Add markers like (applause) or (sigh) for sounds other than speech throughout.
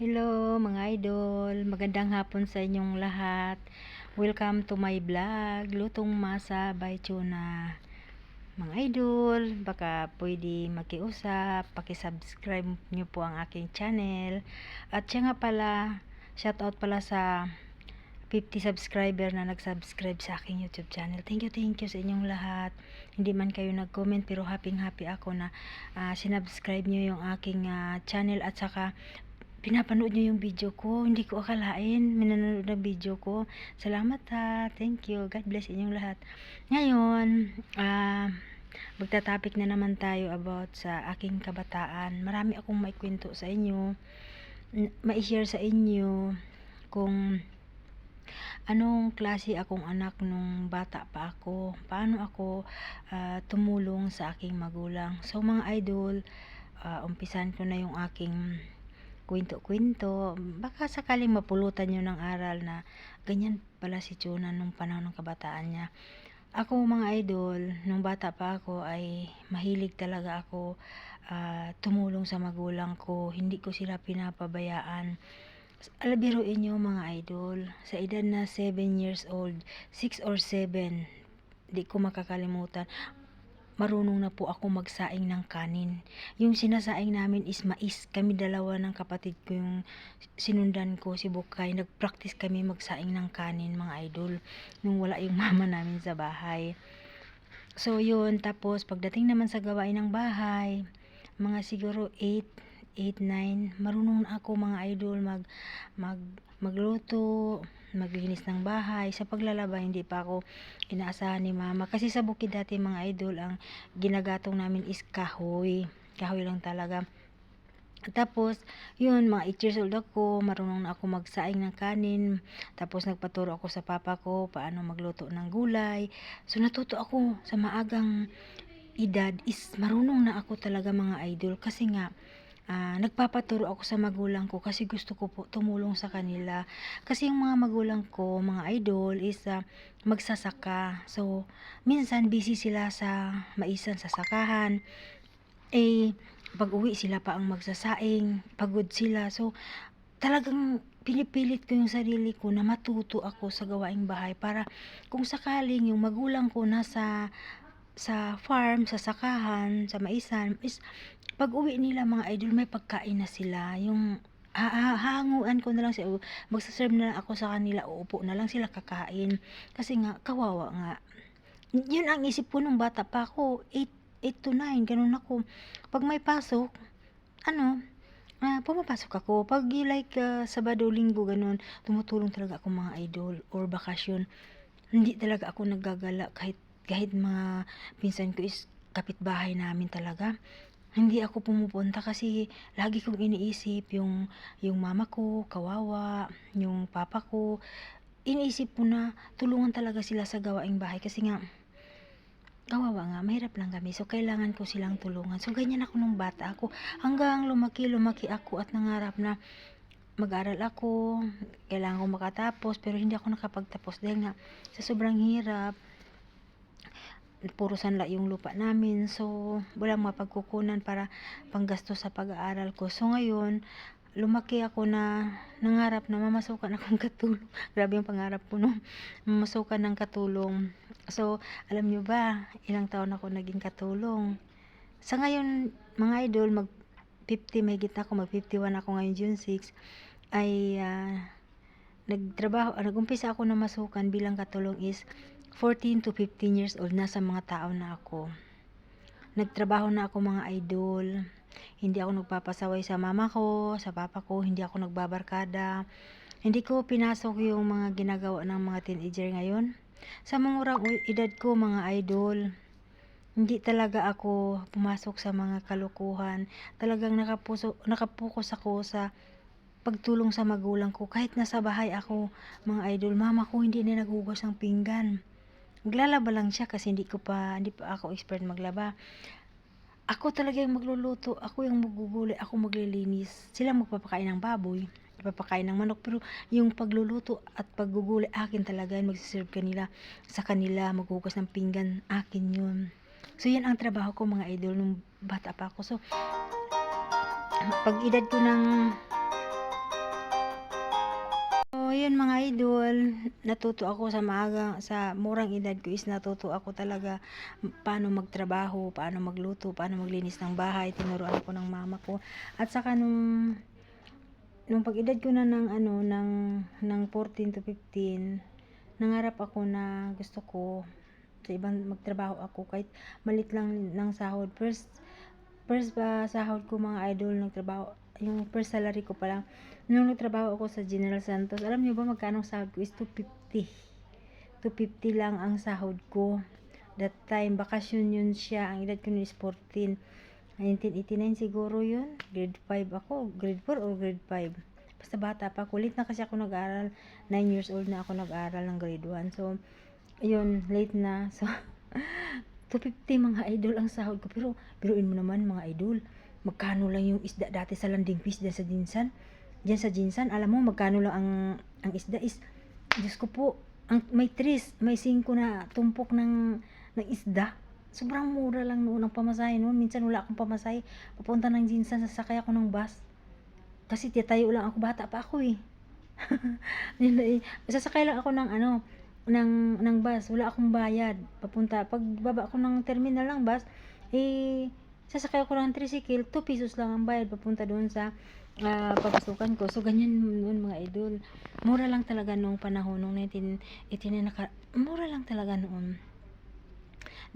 Hello mga idol, magandang hapon sa inyong lahat. Welcome to my vlog, Lutong Masa by Tuna. Mga idol, baka pwede makiusap, pakisubscribe nyo po ang aking channel. At siya nga pala, shoutout pala sa 50 subscriber na nag-subscribe sa aking YouTube channel. Thank you, thank you sa inyong lahat. Hindi man kayo nag-comment pero happy happy ako na ah, sinubscribe nyo yung aking ah, channel at saka pinapanood nyo yung video ko. Hindi ko akalain, minanood ng video ko. Salamat ha. Thank you. God bless inyong lahat. Ngayon, ah, magta-topic na naman tayo about sa aking kabataan. Marami akong maikwento sa inyo. mai-share sa inyo kung anong klase akong anak nung bata pa ako. Paano ako ah, tumulong sa aking magulang. So mga idol, ah, umpisan ko na yung aking kwento-kwento. Baka sakaling mapulutan nyo ng aral na ganyan pala si Chuna nung panahon ng kabataan niya. Ako mga idol, nung bata pa ako ay mahilig talaga ako ah, tumulong sa magulang ko. Hindi ko sila pinapabayaan. Alabiruin nyo mga idol, sa edad na 7 years old, 6 or 7, di ko makakalimutan, marunong na po ako magsaing ng kanin. Yung sinasaing namin is mais. Kami dalawa ng kapatid ko yung sinundan ko si Bukay. Nag-practice kami magsaing ng kanin mga idol nung wala yung (laughs) mama namin sa bahay. So yun, tapos pagdating naman sa gawain ng bahay, mga siguro 8, 8, 9, marunong na ako mga idol mag, mag, magluto, maglinis ng bahay. Sa paglalaba, hindi pa ako inaasahan ni mama. Kasi sa bukid dati mga idol, ang ginagatong namin is kahoy. Kahoy lang talaga. Tapos, yun, mga 8 years old ako, marunong na ako magsaing ng kanin. Tapos, nagpaturo ako sa papa ko paano magluto ng gulay. So, natuto ako sa maagang edad is marunong na ako talaga mga idol. Kasi nga, ah, nagpapaturo ako sa magulang ko kasi gusto ko po tumulong sa kanila. Kasi yung mga magulang ko, mga idol, is ah, magsasaka. So, minsan busy sila sa maisan sa sakahan. Eh, pag uwi sila pa ang magsasaing, pagod sila. So, talagang pinipilit ko yung sarili ko na matuto ako sa gawaing bahay para kung sakaling yung magulang ko nasa sa farm, sa sakahan, sa maisan, is pag uwi nila mga idol, may pagkain na sila. Yung ha- ha- hanguan ko na lang sila, magsaserve na lang ako sa kanila, uupo na lang sila kakain. Kasi nga, kawawa nga. Yun ang isip ko nung bata pa ako, 8, 8 to 9, ganun ako. Pag may pasok, ano, ah, pumapasok ako. Pag like ah, Sabado, Linggo, ganun, tumutulong talaga ako mga idol or bakasyon. Hindi talaga ako naggagala kahit kahit mga pinsan ko is kapitbahay namin talaga. Hindi ako pumupunta kasi lagi kong iniisip yung yung mama ko, kawawa, yung papa ko. Iniisip ko na tulungan talaga sila sa gawaing bahay kasi nga kawawa nga, mahirap lang kami. So, kailangan ko silang tulungan. So, ganyan ako nung bata ako. Hanggang lumaki, lumaki ako at nangarap na mag-aral ako. Kailangan ko makatapos, pero hindi ako nakapagtapos dahil nga sa sobrang hirap, puro sanla yung lupa namin. So, walang mapagkukunan para panggasto sa pag-aaral ko. So, ngayon, lumaki ako na nangarap na mamasukan akong katulong. (laughs) Grabe yung pangarap ko, no? Mamasukan ng katulong. So, alam nyo ba, ilang taon ako naging katulong. Sa ngayon, mga idol, mag 50 may gitna ako, mag 51 ako ngayon June 6, ay ah, nagtrabaho, ah, nag-umpisa ako na masukan bilang katulong is 14 to 15 years old, nasa mga tao na ako. Nagtrabaho na ako mga idol. Hindi ako nagpapasaway sa mama ko, sa papa ko, hindi ako nagbabarkada. Hindi ko pinasok yung mga ginagawa ng mga teenager ngayon. Sa mga edad ko mga idol, hindi talaga ako pumasok sa mga kalukuhan. Talagang nakapuso, nakapokus ako sa pagtulong sa magulang ko. Kahit nasa bahay ako, mga idol, mama ko hindi na naghugas ng pinggan. Maglalaba lang siya kasi hindi ko pa, hindi pa ako expert maglaba. Ako talaga yung magluluto, ako yung magugulay, ako maglilinis. Sila magpapakain ng baboy, papakain ng manok. Pero yung pagluluto at paggugulay, akin talaga yun. Magsiserve kanila sa kanila, maghugas ng pinggan, akin yun. So, yan ang trabaho ko mga idol nung bata pa ako. So, pag edad ko ng yun mga idol, natuto ako sa maaga, sa murang edad ko is natuto ako talaga paano magtrabaho, paano magluto, paano maglinis ng bahay. Tinuruan ako ng mama ko. At saka nung nung pag-edad ko na ng ano ng ng 14 to 15, nangarap ako na gusto ko sa ibang magtrabaho ako kahit malit lang ng sahod. First first pa sahod ko mga idol nagtrabaho yung first salary ko pa lang nung nagtrabaho ako sa General Santos alam niyo ba magkano sahod ko? Is 250 250 lang ang sahod ko. That time bakasyon yun siya. Ang edad ko nun is 14 1989 siguro yun. Grade 5 ako. Grade 4 or grade 5 basta bata pa kulit na kasi ako nag-aral. 9 years old na ako nag-aral ng grade 1 so yun late na. (laughs) So 250 mga idol ang sahod ko. Pero biruin mo naman mga idol magkano lang yung isda dati sa landing fish dyan sa Jinsan dyan sa Jinsan alam mo magkano lang ang ang isda is Diyos ko po ang may tris may 5 na tumpok ng ng isda. Sobrang mura lang noon ang pamasahe noon. Minsan wala akong pamasahe. Papunta ng Jinsan sasakay ako ng bus. Kasi titayo lang ako bata pa ako eh. (laughs) Eh. sasakay lang ako ng ano ng ng bus. Wala akong bayad. Papunta pag baba ako ng terminal ng bus eh sasakay ako ng tricycle 2 pesos lang ang bayad papunta doon sa ah, papasukan ko. So ganyan noon mga idol. Mura lang talaga noong panahon nung 1980 na naka, mura lang talaga noon.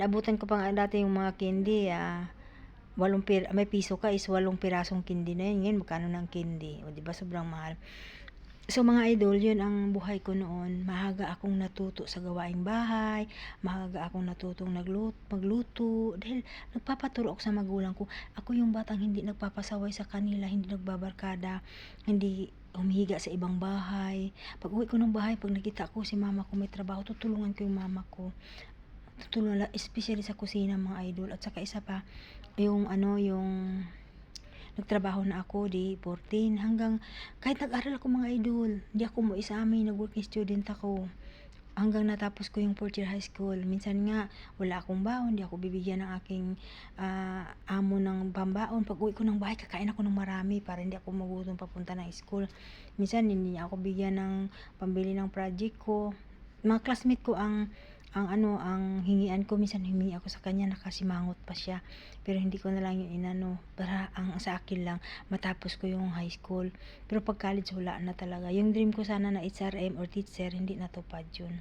Naabutan ko pa nga dati yung mga candy ah walong pir may piso ka is walong pirasong candy na yun. Ngayon magkano ng candy? O di ba sobrang mahal So mga idol, yun ang buhay ko noon. Mahaga akong natuto sa gawaing bahay, mahaga akong natutong nagluto, magluto, dahil nagpapaturo ako sa magulang ko. Ako yung batang hindi nagpapasaway sa kanila, hindi nagbabarkada, hindi humihiga sa ibang bahay. Pag uwi ko ng bahay, pag nakita ko si mama ko may trabaho, tutulungan ko yung mama ko. Tutulungan, especially sa kusina mga idol. At saka isa pa, yung ano, yung nagtrabaho na ako di 14 hanggang kahit nag-aral ako mga idol hindi ako mo isa amin nag-working student ako. Hanggang natapos ko yung fourth year high school. Minsan nga wala akong baon hindi ako bibigyan ng aking ah, amo ng pambaon. Pag uwi ko ng bahay kakain ako ng marami para hindi ako magutom papunta ng school. Minsan hindi niya ako bigyan ng pambili ng project ko. Mga classmate ko ang ang ano ang hingian ko minsan humingi ako sa kanya nakasimangot pa siya. Pero hindi ko na lang yung inano para ang sa akin lang matapos ko yung high school. Pero pag college wala na talaga. Yung dream ko sana na HRM or teacher hindi natupad yun.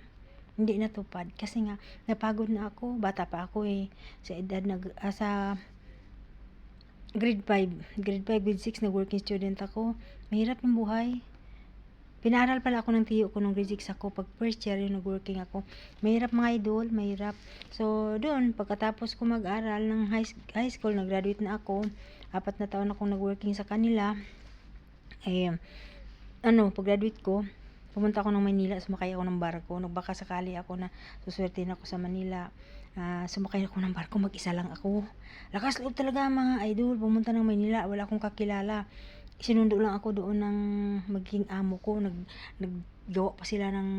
Hindi natupad. Kasi nga napagod na ako. Bata pa ako eh. Sa edad nag ah, sa grade 5 grade 5 grade 6 na working student ako. Mahirap yung buhay Pinaral pala ako ng tiyo ko nung grade 6 ako. Pag first year yung nag-working ako. Mahirap mga idol, mahirap. So, doon, pagkatapos ko mag-aral ng high, high school, nag-graduate na ako. Apat na taon akong nag-working sa kanila. Eh, ano, pag-graduate ko, pumunta ako ng Manila, sumakay ako ng barko. Nagbaka sakali ako na suswerte na ako sa Manila. Ah, sumakay ako ng barko, mag-isa lang ako. Lakas loob talaga mga idol, pumunta ng Manila, wala akong kakilala sinundo lang ako doon ng maging amo ko. Nag naggawa pa sila ng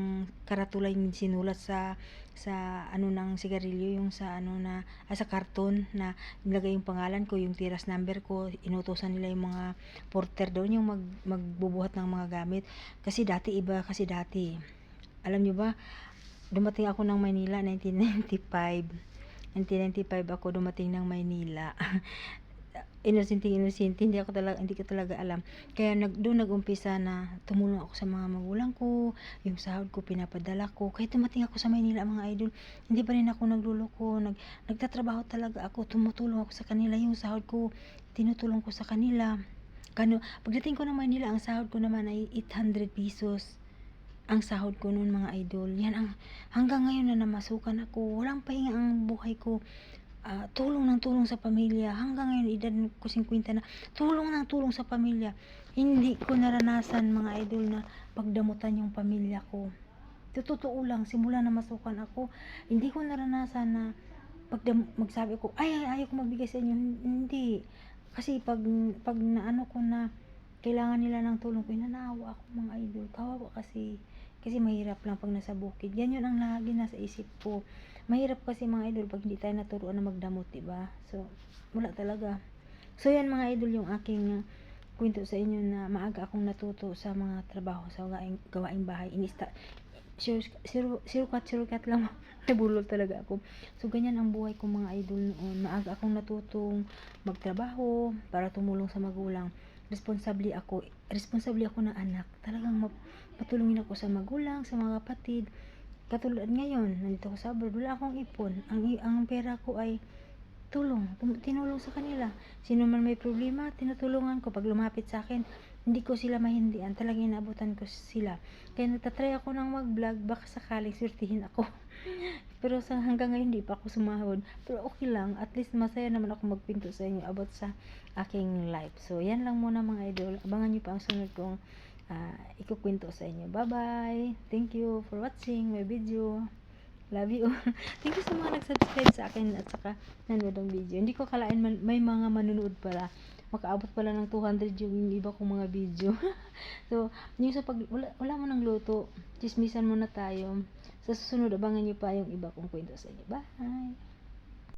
karatula yung sinulat sa sa ano ng sigarilyo yung sa ano na ah, sa karton na nilagay yung pangalan ko yung tiras number ko. Inutosan nila yung mga porter doon yung mag, magbubuhat ng mga gamit. Kasi dati iba kasi dati. Alam nyo ba dumating ako ng Maynila 1995 1995 ako dumating ng Maynila (laughs) inosente inosente hindi ako talaga hindi ko talaga alam. Kaya nag doon nagumpisa na tumulong ako sa mga magulang ko yung sahod ko pinapadala ko. Kahit dumating ako sa Maynila mga idol hindi pa rin ako nagluloko. Nag nagtatrabaho talaga ako tumutulong ako sa kanila. Yung sahod ko tinutulong ko sa kanila. Kano pagdating ko ng Maynila ang sahod ko naman ay 800 pesos ang sahod ko noon mga idol. Yan ang hanggang ngayon na namasukan ako. Walang pahinga ang buhay ko ah, tulong ng tulong sa pamilya. Hanggang ngayon, edad ko 50 na, tulong ng tulong sa pamilya. Hindi ko naranasan mga idol na pagdamutan yung pamilya ko. Totoo lang, simula na masukan ako, hindi ko naranasan na pag magsabi ko, ay, ay, ayaw magbigay sa inyo. Hindi. Kasi pag, pag naano ko na, kailangan nila ng tulong ko, inanaawa ako mga idol. Kawawa kasi. Kasi mahirap lang pag nasa bukid. Yan yun ang lagi nasa isip ko mahirap kasi mga idol pag hindi tayo naturuan na magdamot, ba? So, wala talaga. So, yan mga idol yung aking kwento sa inyo na maaga akong natuto sa mga trabaho sa gawaing, gawaing bahay. Inista, zero cut lang. (laughs) Nabulol talaga ako. So, ganyan ang buhay ko mga idol noon. Maaga akong natutong magtrabaho para tumulong sa magulang. Responsable ako. Responsable ako na anak. Talagang patulungin ako sa magulang, sa mga kapatid. Katulad ngayon, nandito ako sa abroad, wala akong ipon. Ang, ang pera ko ay tulong, tinulong sa kanila. Sino man may problema, tinutulungan ko. Pag lumapit sa akin, hindi ko sila mahindian. Talagang inaabutan ko sila. Kaya nagtatry ako ng mag-vlog, baka sakaling swertihin ako. (laughs) Pero sa hanggang ngayon, hindi pa ako sumahod. Pero okay lang, at least masaya naman ako magpinto sa inyo about sa aking life. So, yan lang muna mga idol. Abangan nyo pa ang sunod kong ah, ikukwento sa inyo. Bye-bye! Thank you for watching my video. Love you. (laughs) Thank you sa mga nag-subscribe sa akin at saka nanood ng video. Hindi ko kalain man, may mga manunood pala. Makaabot pala ng 200 yung iba kong mga video. (laughs) so, yung sa pag, wala, wala mo ng luto, chismisan muna tayo. Sa susunod, abangan nyo pa yung iba kong kwento sa inyo. Bye!